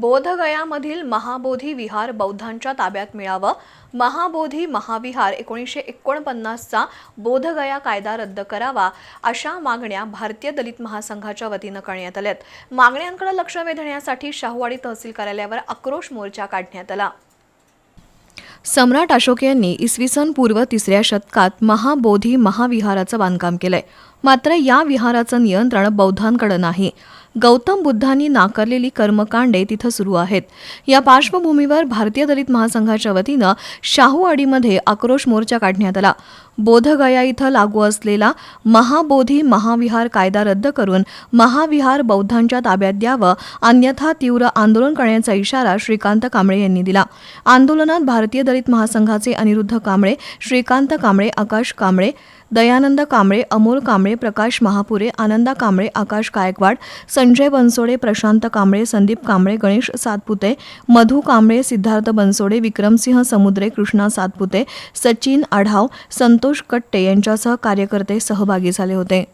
बोधगयामधील महाबोधी विहार बौद्धांच्या ताब्यात मिळावं. महाबोधी महाविहार एकोणीसशे एकोणपन्नासचा बोधगया कायदा रद्द करावा अशा मागण्या भारतीय दलित महासंघाच्या वतीनं करण्यात आल्यात. मागण्यांकडे लक्ष वेधण्यासाठी शाहूवाडी तहसील कार्यालयावर आक्रोश मोर्चा काढण्यात आला. सम्राट अशोक यांनी इसवी सन पूर्व तिसऱ्या शतकात महाबोधी महाविहाराचं बांधकाम केलंय. मात्र या विहाराचं नियंत्रण बौद्धांकडे नाही. गौतम बुद्धांनी नाकारलेली कर्मकांडे तिथं सुरू आहेत. या पार्श्वभूमीवर भारतीय दलित महासंघाच्या वतीनं शाहूआडीमध्ये आक्रोश मोर्चा काढण्यात आला. बोधगया इथं लागू असलेला महाबोधी महाविहार कायदा रद्द करून महाविहार बौद्धांच्या ताब्यात द्यावं अन्यथा तीव्र आंदोलन करण्याचा इशारा श्रीकांत कांबळे यांनी दिला. आंदोलनात भारतीय दलित महासंघाचे अनिरुद्ध कांबळे श्रीकांत कांबळे आकाश कांबळे दयानंद कांबळे अमोल कांबळे प्रकाश महापुरे आनंदा कांबळे आकाश गायकवाड संजय बनसोडे प्रशांत कांबळे संदीप कांबळे गणेश सातपुते मधू कांबळे सिद्धार्थ बनसोडे विक्रमसिंह समुद्रे कृष्णा सातपुते सचिन आढाव संतोष कट्टे यांच्यासह कार्यकर्ते सहभागी झाले होते.